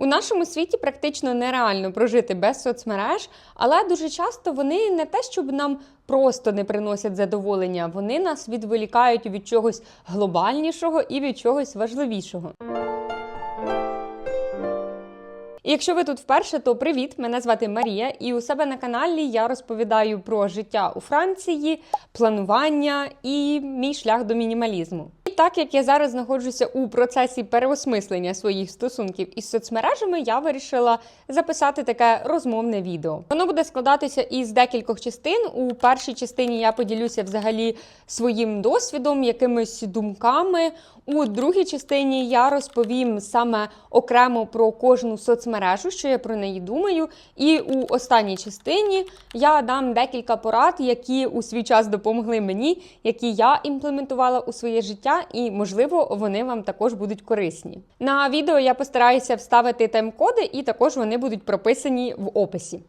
У нашому світі практично нереально прожити без соцмереж, але дуже часто вони не те, щоб нам просто не приносять задоволення, вони нас відволікають від чогось глобальнішого і від чогось важливішого. І Якщо ви тут вперше, то привіт! Мене звати Марія, і у себе на каналі я розповідаю про життя у Франції, планування і мій шлях до мінімалізму. Так як я зараз знаходжуся у процесі переосмислення своїх стосунків із соцмережами, я вирішила записати таке розмовне відео. Воно буде складатися із декількох частин. У першій частині я поділюся взагалі своїм досвідом, якимись думками. У другій частині я розповім саме окремо про кожну соцмережу, що я про неї думаю. І у останній частині я дам декілька порад, які у свій час допомогли мені, які я імплементувала у своє життя, і можливо вони вам також будуть корисні. На відео я постараюся вставити тайм-коди, і також вони будуть прописані в описі.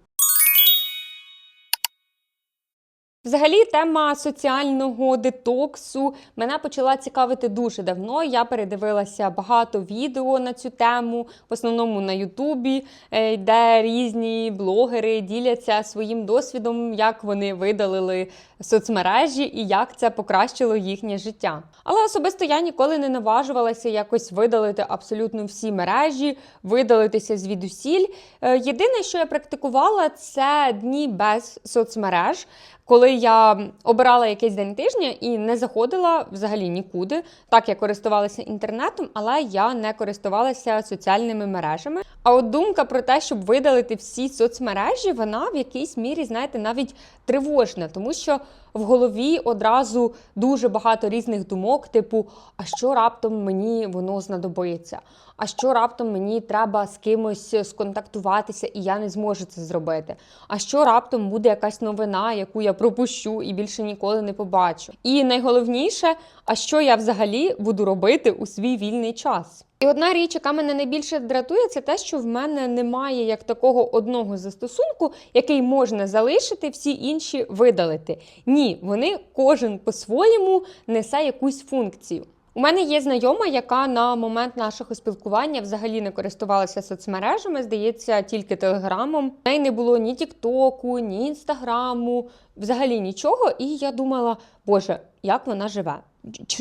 Взагалі, тема соціального детоксу мене почала цікавити дуже давно. Я передивилася багато відео на цю тему, в основному на Ютубі, е, де різні блогери діляться своїм досвідом, як вони видалили соцмережі і як це покращило їхнє життя. Але особисто я ніколи не наважувалася якось видалити абсолютно всі мережі, видалитися звідусіль. Е, Єдине, що я практикувала, це дні без соцмереж. Коли я обирала якийсь день тижня і не заходила взагалі нікуди, так я користувалася інтернетом, але я не користувалася соціальними мережами. А от думка про те, щоб видалити всі соцмережі, вона в якійсь мірі, знаєте, навіть тривожна, тому що в голові одразу дуже багато різних думок, типу, а що раптом мені воно знадобиться? А що раптом мені треба з кимось сконтактуватися, і я не зможу це зробити? А що раптом буде якась новина, яку я пропущу і більше ніколи не побачу? І найголовніше, а що я взагалі буду робити у свій вільний час? І одна річ, яка мене найбільше дратує, це те, що в мене немає як такого одного застосунку, який можна залишити, всі інші видалити. Ні, вони кожен по-своєму несе якусь функцію. У мене є знайома, яка на момент нашого спілкування взагалі не користувалася соцмережами, здається, тільки телеграмом. В неї не було ні Тіктоку, ні інстаграму, взагалі нічого. І я думала, боже, як вона живе?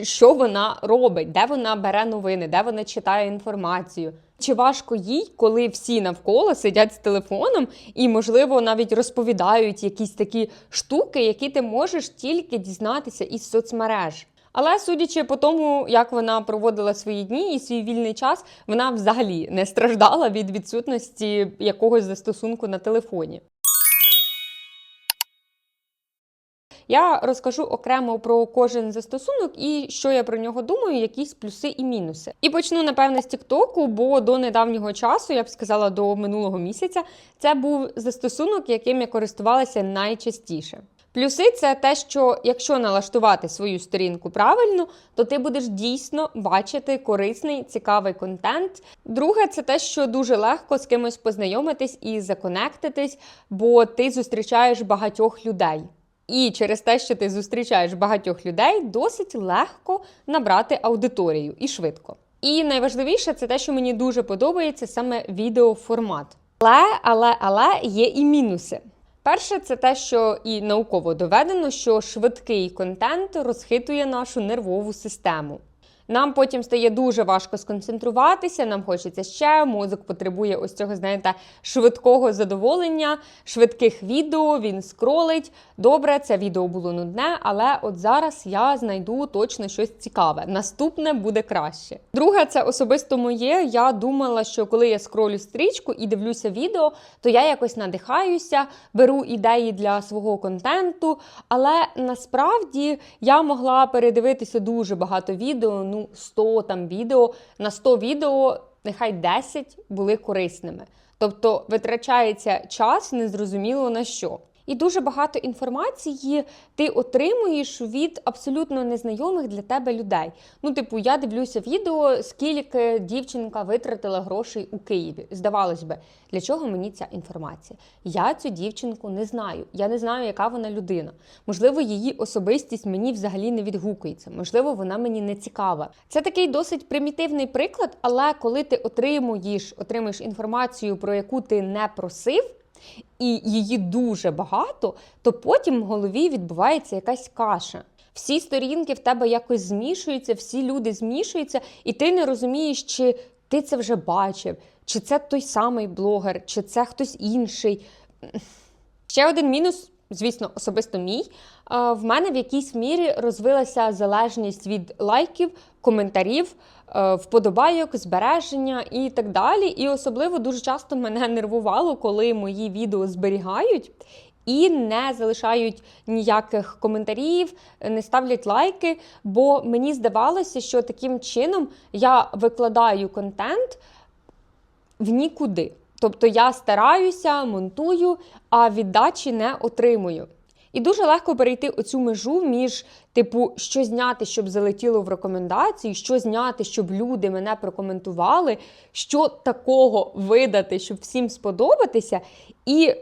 Що вона робить? Де вона бере новини, де вона читає інформацію? Чи важко їй, коли всі навколо сидять з телефоном і, можливо, навіть розповідають якісь такі штуки, які ти можеш тільки дізнатися із соцмереж? Але судячи по тому, як вона проводила свої дні і свій вільний час, вона взагалі не страждала від відсутності якогось застосунку на телефоні. Я розкажу окремо про кожен застосунок і що я про нього думаю, якісь плюси і мінуси. І почну напевне з Тіктоку, бо до недавнього часу, я б сказала, до минулого місяця, це був застосунок, яким я користувалася найчастіше. Плюси це те, що якщо налаштувати свою сторінку правильно, то ти будеш дійсно бачити корисний, цікавий контент. Друге, це те, що дуже легко з кимось познайомитись і законектитись, бо ти зустрічаєш багатьох людей. І через те, що ти зустрічаєш багатьох людей, досить легко набрати аудиторію і швидко. І найважливіше це те, що мені дуже подобається саме відеоформат. Але, але, але є і мінуси. Перше, це те, що і науково доведено, що швидкий контент розхитує нашу нервову систему. Нам потім стає дуже важко сконцентруватися, нам хочеться ще, мозок потребує ось цього, знаєте, швидкого задоволення, швидких відео, він скролить. Добре, це відео було нудне, але от зараз я знайду точно щось цікаве. Наступне буде краще. Друге, це особисто моє. Я думала, що коли я скролю стрічку і дивлюся відео, то я якось надихаюся, беру ідеї для свого контенту. Але насправді я могла передивитися дуже багато відео. Ну, 100 там відео на 100 відео, нехай 10 були корисними. Тобто витрачається час незрозуміло на що. І дуже багато інформації ти отримуєш від абсолютно незнайомих для тебе людей. Ну, типу, я дивлюся відео, скільки дівчинка витратила грошей у Києві. Здавалось би, для чого мені ця інформація? Я цю дівчинку не знаю. Я не знаю, яка вона людина. Можливо, її особистість мені взагалі не відгукується. Можливо, вона мені не цікава. Це такий досить примітивний приклад, але коли ти отримуєш, отримуєш інформацію, про яку ти не просив. І її дуже багато, то потім в голові відбувається якась каша. Всі сторінки в тебе якось змішуються, всі люди змішуються, і ти не розумієш, чи ти це вже бачив, чи це той самий блогер, чи це хтось інший. Ще один мінус, звісно, особисто мій. В мене в якійсь мірі розвилася залежність від лайків, коментарів, вподобайок, збереження і так далі. І особливо дуже часто мене нервувало, коли мої відео зберігають. І не залишають ніяких коментарів, не ставлять лайки, бо мені здавалося, що таким чином я викладаю контент в нікуди. Тобто я стараюся, монтую, а віддачі не отримую. І дуже легко перейти оцю межу між, типу, що зняти, щоб залетіло в рекомендації, що зняти, щоб люди мене прокоментували, що такого видати, щоб всім сподобатися. І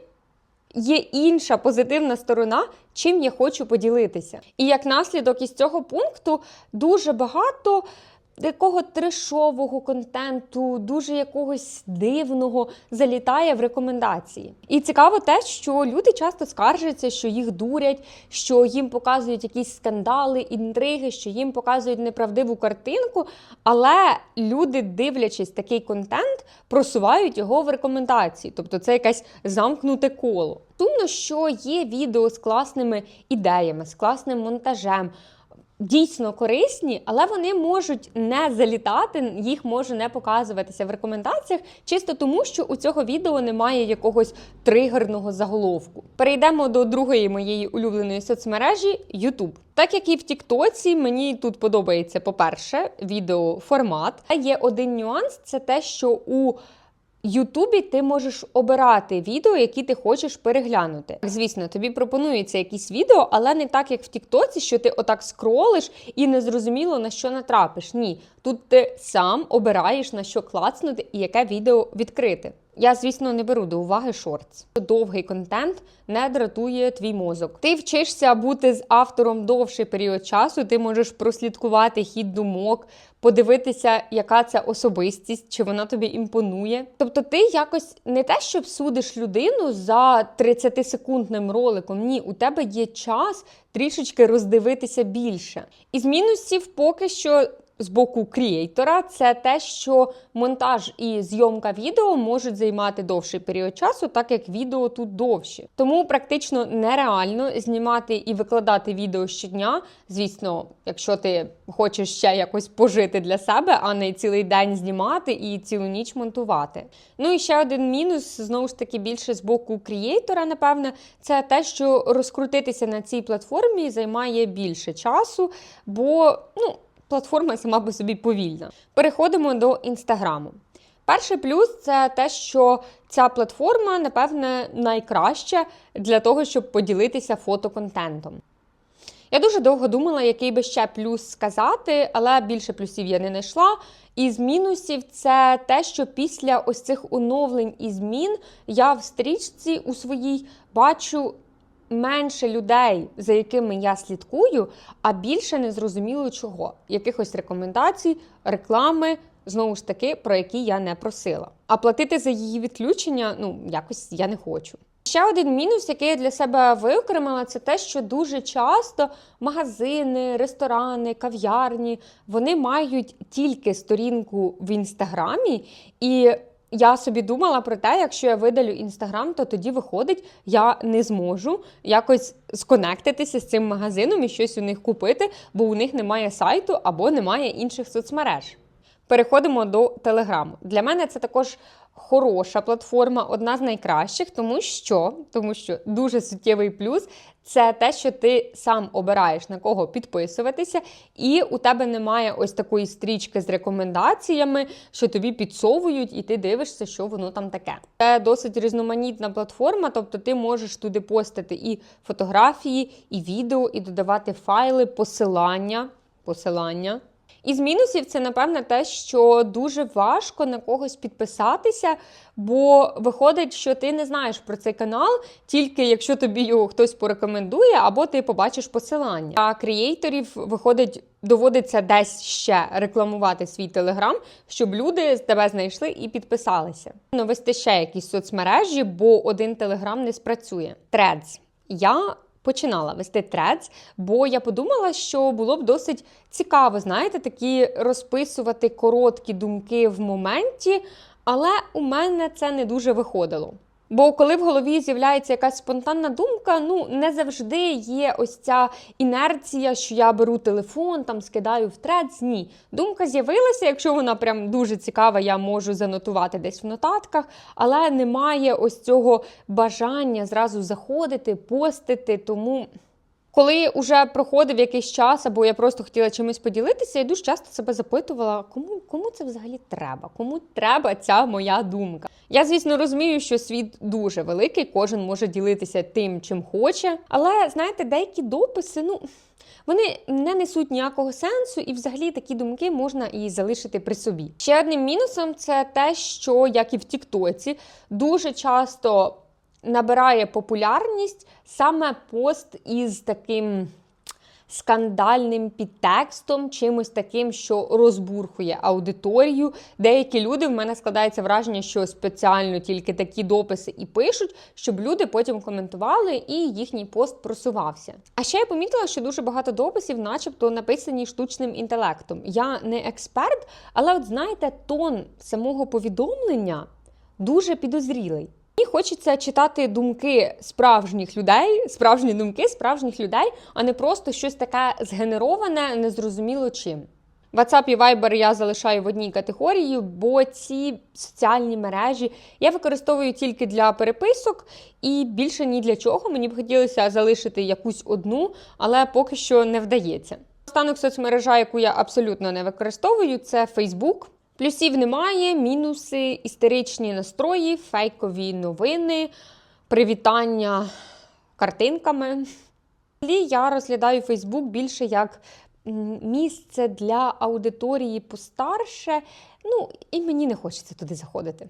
є інша позитивна сторона, чим я хочу поділитися. І як наслідок із цього пункту дуже багато такого трешового контенту, дуже якогось дивного залітає в рекомендації. І цікаво те, що люди часто скаржаться, що їх дурять, що їм показують якісь скандали, інтриги, що їм показують неправдиву картинку. Але люди, дивлячись такий контент, просувають його в рекомендації. Тобто це якесь замкнуте коло. Сумно, що є відео з класними ідеями, з класним монтажем. Дійсно корисні, але вони можуть не залітати, їх може не показуватися в рекомендаціях, чисто тому, що у цього відео немає якогось тригерного заголовку. Перейдемо до другої моєї улюбленої соцмережі YouTube. Так як і в Тіктоці, мені тут подобається, по-перше, відеоформат. А є один нюанс: це те, що у Ютубі ти можеш обирати відео, які ти хочеш переглянути. Звісно, тобі пропонується якісь відео, але не так, як в Тіктоці, що ти отак скролиш і незрозуміло на що натрапиш. Ні, тут ти сам обираєш на що клацнути і яке відео відкрити. Я, звісно, не беру до уваги шортс. Довгий контент не дратує твій мозок. Ти вчишся бути з автором довший період часу. Ти можеш прослідкувати хід думок, подивитися, яка це особистість, чи вона тобі імпонує. Тобто, ти якось не те, щоб судиш людину за 30-секундним роликом. Ні, у тебе є час трішечки роздивитися більше. Із мінусів поки що з боку крієйтора це те, що монтаж і зйомка відео можуть займати довший період часу, так як відео тут довші. Тому практично нереально знімати і викладати відео щодня. Звісно, якщо ти хочеш ще якось пожити для себе, а не цілий день знімати і цілу ніч монтувати. Ну і ще один мінус, знову ж таки, більше з боку крієйтора, напевне, це те, що розкрутитися на цій платформі займає більше часу, бо ну платформа сама по собі повільна. Переходимо до інстаграму. Перший плюс це те, що ця платформа, напевне, найкраща для того, щоб поділитися фотоконтентом. Я дуже довго думала, який би ще плюс сказати, але більше плюсів я не знайшла. Із мінусів це те, що після ось цих оновлень і змін я в стрічці у своїй бачу менше людей, за якими я слідкую, а більше незрозуміло чого. Якихось рекомендацій, реклами, знову ж таки, про які я не просила. А платити за її відключення, ну, якось я не хочу. Ще один мінус, який я для себе виокремила, це те, що дуже часто магазини, ресторани, кав'ярні вони мають тільки сторінку в інстаграмі, і я собі думала про те, якщо я видалю інстаграм, то тоді виходить, я не зможу якось сконектитися з цим магазином і щось у них купити, бо у них немає сайту або немає інших соцмереж. Переходимо до Телеграму. Для мене це також хороша платформа, одна з найкращих, тому що, тому що дуже суттєвий плюс це те, що ти сам обираєш на кого підписуватися, і у тебе немає ось такої стрічки з рекомендаціями, що тобі підсовують, і ти дивишся, що воно там таке. Це досить різноманітна платформа, тобто ти можеш туди постити і фотографії, і відео, і додавати файли, посилання. посилання. Із мінусів це, напевне, те, що дуже важко на когось підписатися, бо виходить, що ти не знаєш про цей канал, тільки якщо тобі його хтось порекомендує, або ти побачиш посилання. А креаторів виходить, доводиться десь ще рекламувати свій телеграм, щоб люди тебе знайшли і підписалися. Ну, вести ще якісь соцмережі, бо один телеграм не спрацює. Threads. Я починала вести трец, бо я подумала, що було б досить цікаво, знаєте, такі розписувати короткі думки в моменті, але у мене це не дуже виходило. Бо коли в голові з'являється якась спонтанна думка, ну не завжди є ось ця інерція, що я беру телефон, там скидаю в трец. Ні, думка з'явилася. Якщо вона прям дуже цікава, я можу занотувати десь в нотатках, але немає ось цього бажання зразу заходити, постити. Тому. Коли вже проходив якийсь час, або я просто хотіла чимось поділитися, я дуже часто себе запитувала, кому кому це взагалі треба? Кому треба ця моя думка? Я, звісно, розумію, що світ дуже великий, кожен може ділитися тим, чим хоче. Але знаєте, деякі дописи, ну. Вони не несуть ніякого сенсу, і взагалі такі думки можна і залишити при собі. Ще одним мінусом це те, що як і в Тіктоці, дуже часто набирає популярність саме пост із таким скандальним підтекстом, чимось таким, що розбурхує аудиторію. Деякі люди в мене складається враження, що спеціально тільки такі дописи і пишуть, щоб люди потім коментували і їхній пост просувався. А ще я помітила, що дуже багато дописів, начебто, написані штучним інтелектом. Я не експерт, але от знаєте, тон самого повідомлення дуже підозрілий. Мені хочеться читати думки справжніх людей, справжні думки справжніх людей, а не просто щось таке згенероване, незрозуміло чим. WhatsApp і Viber я залишаю в одній категорії, бо ці соціальні мережі я використовую тільки для переписок і більше ні для чого. Мені б хотілося залишити якусь одну, але поки що не вдається. Останок соцмережа, яку я абсолютно не використовую, це Facebook. Плюсів немає, мінуси, істеричні настрої, фейкові новини, привітання картинками. Я розглядаю Фейсбук більше як місце для аудиторії постарше. Ну, і мені не хочеться туди заходити.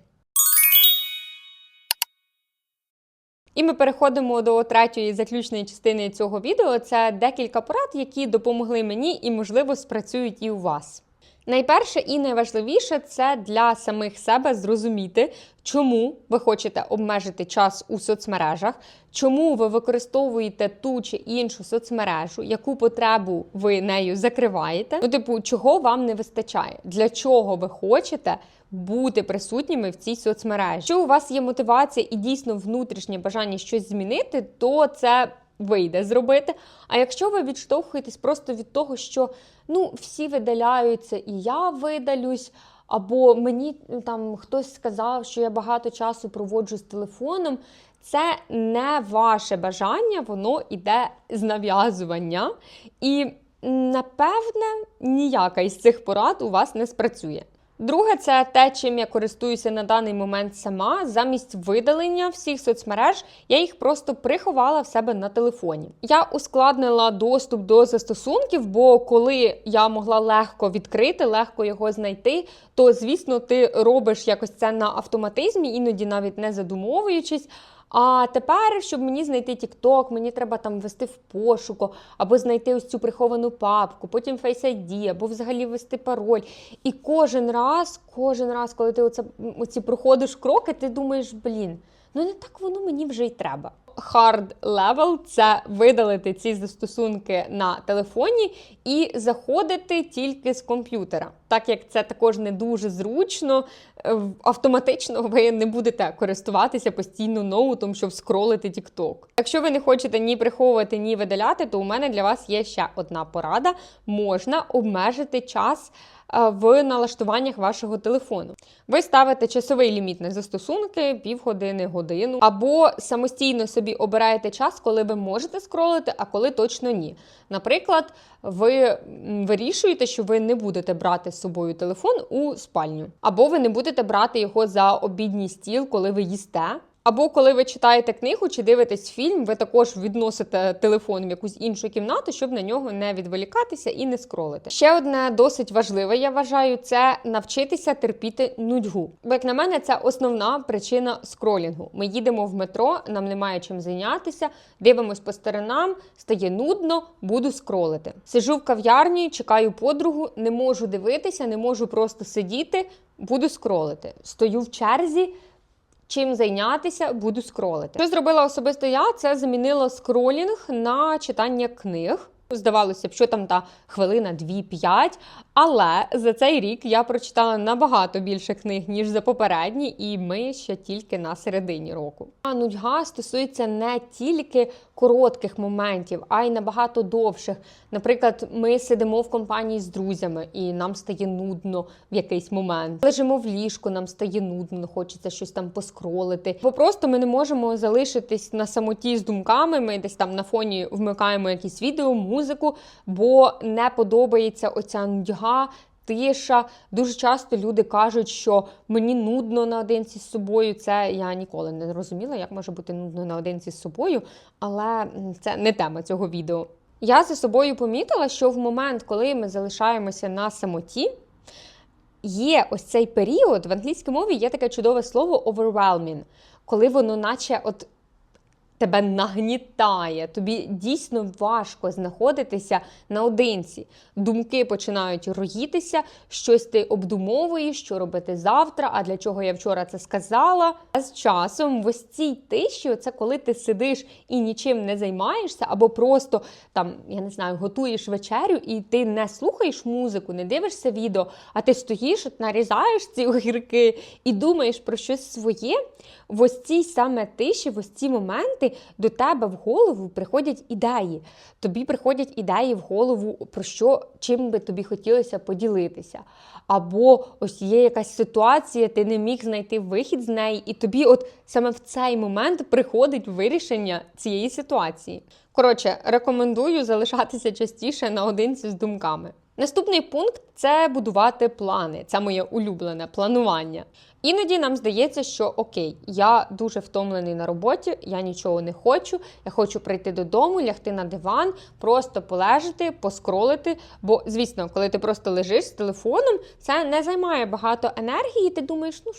І ми переходимо до третьої заключної частини цього відео. Це декілька порад, які допомогли мені і, можливо, спрацюють і у вас. Найперше і найважливіше це для самих себе зрозуміти, чому ви хочете обмежити час у соцмережах, чому ви використовуєте ту чи іншу соцмережу, яку потребу ви нею закриваєте. Ну, типу, чого вам не вистачає, для чого ви хочете бути присутніми в цій соцмережі. Якщо у вас є мотивація і дійсно внутрішнє бажання щось змінити, то це вийде зробити. А якщо ви відштовхуєтесь просто від того, що ну всі видаляються, і я видалюсь. Або мені там хтось сказав, що я багато часу проводжу з телефоном. Це не ваше бажання, воно йде з нав'язування. І напевне ніяка із цих порад у вас не спрацює. Друге, це те, чим я користуюся на даний момент сама. Замість видалення всіх соцмереж я їх просто приховала в себе на телефоні. Я ускладнила доступ до застосунків, бо коли я могла легко відкрити, легко його знайти, то звісно ти робиш якось це на автоматизмі, іноді навіть не задумовуючись. А тепер, щоб мені знайти TikTok, мені треба там ввести в пошуку, або знайти ось цю приховану папку, потім Face ID, або взагалі ввести пароль. І кожен раз, кожен раз, коли ти оце, оці проходиш кроки, ти думаєш, блін, ну не так воно мені вже й треба hard level – це видалити ці застосунки на телефоні і заходити тільки з комп'ютера. Так як це також не дуже зручно, е, автоматично ви не будете користуватися постійно ноутом, щоб скролити TikTok. Якщо ви не хочете ні приховувати, ні видаляти, то у мене для вас є ще одна порада: можна обмежити час в налаштуваннях вашого телефону. Ви ставите часовий ліміт на застосунки, півгодини, годину, або самостійно собі обираєте час, коли ви можете скролити, а коли точно ні. Наприклад, ви вирішуєте, що ви не будете брати з собою телефон у спальню, або ви не будете брати його за обідній стіл, коли ви їсте. Або коли ви читаєте книгу чи дивитесь фільм, ви також відносите телефон в якусь іншу кімнату, щоб на нього не відволікатися і не скролити. Ще одне досить важливе, я вважаю, це навчитися терпіти нудьгу. Бо як на мене, це основна причина скролінгу. Ми їдемо в метро, нам немає чим зайнятися, дивимось по сторонам, стає нудно, буду скролити. Сижу в кав'ярні, чекаю подругу, не можу дивитися, не можу просто сидіти, буду скролити. Стою в черзі. Чим зайнятися, буду скролити. Що зробила особисто я? Це замінила скролінг на читання книг. Здавалося б, що там та хвилина, дві-п'ять. Але за цей рік я прочитала набагато більше книг, ніж за попередні, і ми ще тільки на середині року. А нудьга стосується не тільки коротких моментів, а й набагато довших. Наприклад, ми сидимо в компанії з друзями, і нам стає нудно в якийсь момент. Лежимо в ліжку, нам стає нудно, хочеться щось там поскролити. Бо просто ми не можемо залишитись на самоті з думками. Ми десь там на фоні вмикаємо якісь відео, музику, бо не подобається оця нудьга. Тиша. Дуже часто люди кажуть, що мені нудно наодинці з собою. Це я ніколи не розуміла, як може бути нудно наодинці з собою, але це не тема цього відео. Я за собою помітила, що в момент, коли ми залишаємося на самоті, є ось цей період в англійській мові є таке чудове слово overwhelming, коли воно, наче, от тебе нагнітає, тобі дійсно важко знаходитися наодинці. Думки починають роїтися, щось ти обдумовуєш, що робити завтра, а для чого я вчора це сказала. А з часом в ось цій тиші, це коли ти сидиш і нічим не займаєшся, або просто там, я не знаю, готуєш вечерю, і ти не слухаєш музику, не дивишся відео, а ти стоїш, нарізаєш ці огірки і думаєш про щось своє. В ось цій саме тиші, в ось ці моменти до тебе в голову приходять ідеї. Тобі приходять ідеї в голову про що, чим би тобі хотілося поділитися. Або ось є якась ситуація, ти не міг знайти вихід з неї, і тобі, от саме в цей момент, приходить вирішення цієї ситуації. Коротше, рекомендую залишатися частіше наодинці з думками. Наступний пункт це будувати плани. Це моє улюблене планування. Іноді нам здається, що окей, я дуже втомлений на роботі, я нічого не хочу. Я хочу прийти додому, лягти на диван, просто полежати, поскролити. Бо, звісно, коли ти просто лежиш з телефоном, це не займає багато енергії. Ти думаєш, ну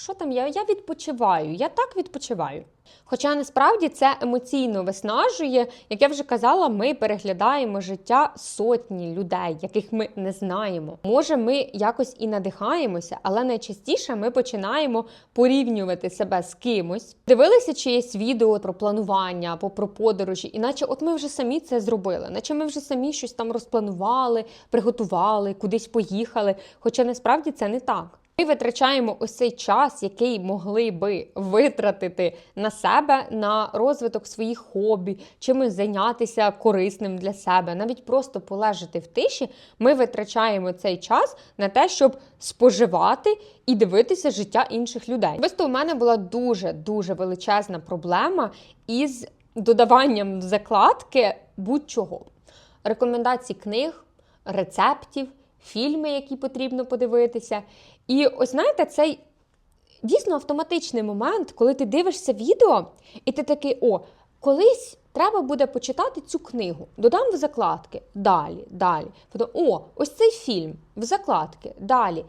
що там, я, я відпочиваю, я так відпочиваю. Хоча насправді це емоційно виснажує, як я вже казала, ми переглядаємо життя сотні людей, яких ми не знаємо. Може, ми якось і надихаємося, але найчастіше ми починаємо порівнювати себе з кимось. Дивилися чиєсь відео про планування або про подорожі, іначе от ми вже самі це зробили, наче ми вже самі щось там розпланували, приготували, кудись поїхали. Хоча насправді це не так. Ми витрачаємо ось цей час, який могли би витратити на себе на розвиток своїх хобі, чимось зайнятися корисним для себе, навіть просто полежати в тиші. Ми витрачаємо цей час на те, щоб споживати і дивитися життя інших людей. Особисто у мене була дуже дуже величезна проблема із додаванням закладки будь-чого. Рекомендацій книг, рецептів, фільми, які потрібно подивитися. І ось знаєте, цей дійсно автоматичний момент, коли ти дивишся відео, і ти такий, о, колись треба буде почитати цю книгу. Додам в закладки. Далі, далі. О, ось цей фільм в закладки, далі.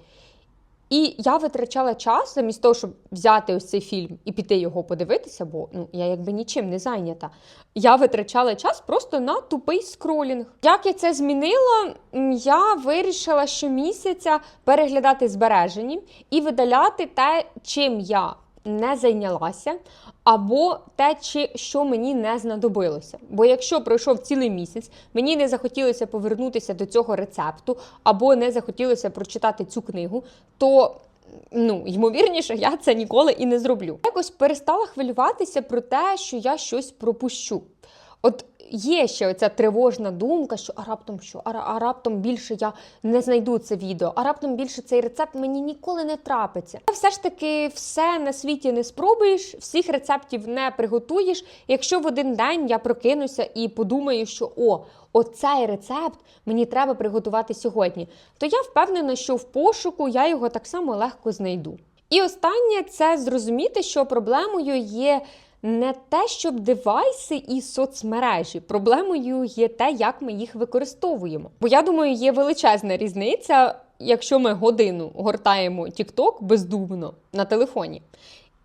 І я витрачала час замість того, щоб взяти ось цей фільм і піти його подивитися, бо ну я якби нічим не зайнята. Я витрачала час просто на тупий скролінг. Як я це змінила? Я вирішила щомісяця переглядати збережені і видаляти те, чим я не зайнялася, або те, чи що мені не знадобилося. Бо якщо пройшов цілий місяць, мені не захотілося повернутися до цього рецепту, або не захотілося прочитати цю книгу, то ну, ймовірніше, я це ніколи і не зроблю. Якось перестала хвилюватися про те, що я щось пропущу. От є ще оця тривожна думка, що а раптом що, а, а раптом більше я не знайду це відео, а раптом більше цей рецепт мені ніколи не трапиться. Та все ж таки все на світі не спробуєш, всіх рецептів не приготуєш. Якщо в один день я прокинуся і подумаю, що о, оцей рецепт мені треба приготувати сьогодні, то я впевнена, що в пошуку я його так само легко знайду. І останнє це зрозуміти, що проблемою є не те, щоб девайси і соцмережі. Проблемою є те, як ми їх використовуємо. Бо я думаю, є величезна різниця, якщо ми годину гортаємо TikTok бездумно на телефоні.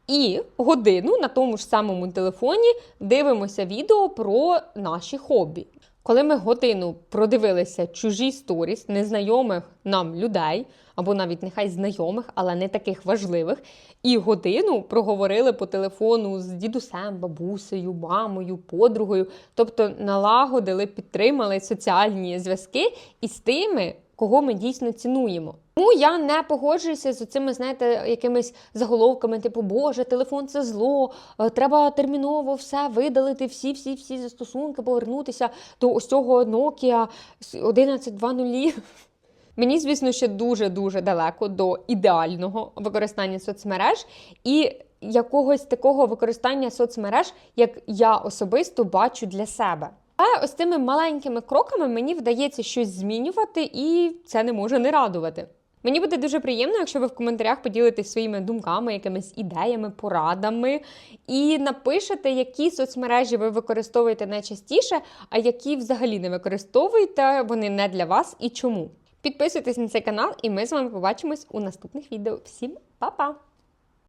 І годину на тому ж самому телефоні дивимося відео про наші хобі. Коли ми годину продивилися чужі сторіс незнайомих нам людей, або навіть нехай знайомих, але не таких важливих, і годину проговорили по телефону з дідусем, бабусею, мамою, подругою, тобто налагодили, підтримали соціальні зв'язки із тими, кого ми дійсно цінуємо. Тому я не погоджуюся з цими, знаєте, якимись заголовками, типу, Боже, телефон це зло, е, треба терміново все видалити, всі, всі, всі застосунки, повернутися до ось цього Nokia 1120. Мені, звісно, ще дуже-дуже далеко до ідеального використання соцмереж і якогось такого використання соцмереж, як я особисто бачу для себе. Але ось цими маленькими кроками мені вдається щось змінювати, і це не може не радувати. Мені буде дуже приємно, якщо ви в коментарях поділитесь своїми думками, якимись ідеями, порадами, і напишете, які соцмережі ви використовуєте найчастіше, а які взагалі не використовуєте, вони не для вас і чому. Підписуйтесь на цей канал, і ми з вами побачимось у наступних відео. Всім па-па!